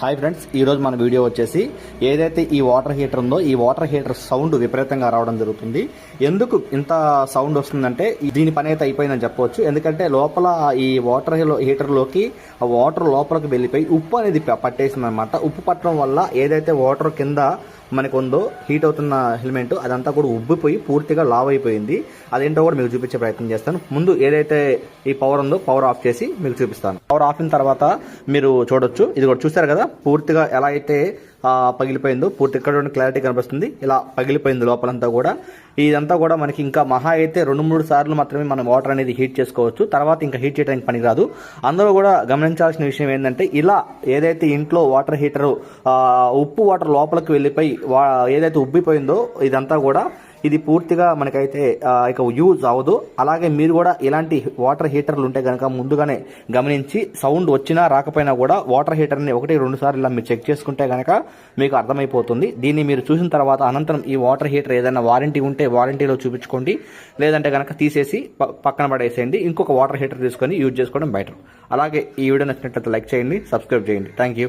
Hi friends ఈ రోజు మన వీడియో వచ్చేసి ఏదైతే ఈ వాటర్ హీటర్ ఉందో ఈ వాటర్ హీటర్ సౌండ్ విపరీతంగా రావడం జరుగుతుంది. ఎందుకు ఇంత సౌండ్ వస్తుందంటే దీని పని అయితే అయిపోయిందని చెప్పవచ్చు. ఎందుకంటే లోపల ఈ వాటర్ హీటర్లోకి ఆ వాటర్ లోపలికి వెళ్ళిపోయి ఉప్పు అనేది పట్టేసింది అనమాట ఉప్పు పట్టడం వల్ల ఏదైతే వాటర్ కింద మనకు ఉందో హీట్ అవుతున్న హెల్మెట్ అదంతా కూడా ఉబ్బిపోయి పూర్తిగా లావ్ అయిపోయింది. అదేంటో కూడా మీకు చూపించే ప్రయత్నం చేస్తాను. ముందు ఏదైతే ఈ పవర్ ఉందో పవర్ ఆఫ్ చేసి మీకు చూపిస్తాను. పవర్ ఆఫ్ అయిన తర్వాత మీరు చూడొచ్చు. ఇది కూడా చూసారు కదా? పూర్తిగా ఎలా అయితే పగిలిపోయిందో పూర్తి ఇక్కడ క్లారిటీ కనిపిస్తుంది. ఇలా పగిలిపోయింది లోపలంతా కూడా. ఇదంతా కూడా మనకి ఇంకా మహా అయితే రెండు మూడు సార్లు మాత్రమే మనం వాటర్ అనేది హీట్ చేసుకోవచ్చు. తర్వాత ఇంకా హీట్ చేయడానికి పనికిరాదు అందరూ కూడా గమనించాల్సిన విషయం ఏంటంటే ఇలా ఏదైతే ఇంట్లో వాటర్ హీటరు ఉప్పు వాటర్ లోపలికి వెళ్ళిపోయి వా- ఏదైతే ఉబ్బిపోయిందో ఇదంతా కూడా ఇది పూర్తిగా మనకైతే ఇక యూజ్ అవ్వదు. అలాగే మీరు కూడా ఇలాంటి వాటర్ హీటర్లు ఉంటే కనుక ముందుగానే గమనించి సౌండ్ వచ్చినా రాకపోయినా కూడా వాటర్ హీటర్ని ఒకటి రెండు సార్లు ఇలా మీరు చెక్ చేసుకుంటే కనుక మీకు అర్థమైపోతుంది. దీన్ని మీరు చూసిన తర్వాత అనంతరం ఈ వాటర్ హీటర్ ఏదైనా వారంటీ ఉంటే వారంటీలో చూపించుకోండి. లేదంటే కనుక తీసేసి ప- పక్కన పడేసేయండి. ఇంకొక వాటర్ హీటర్ తీసుకొని యూజ్ చేసుకోవడం బెటర్ అలాగే ఈ వీడియో నచ్చినట్లయితే లైక్ చేయండి సబ్స్క్రైబ్ చేయండి. Thank you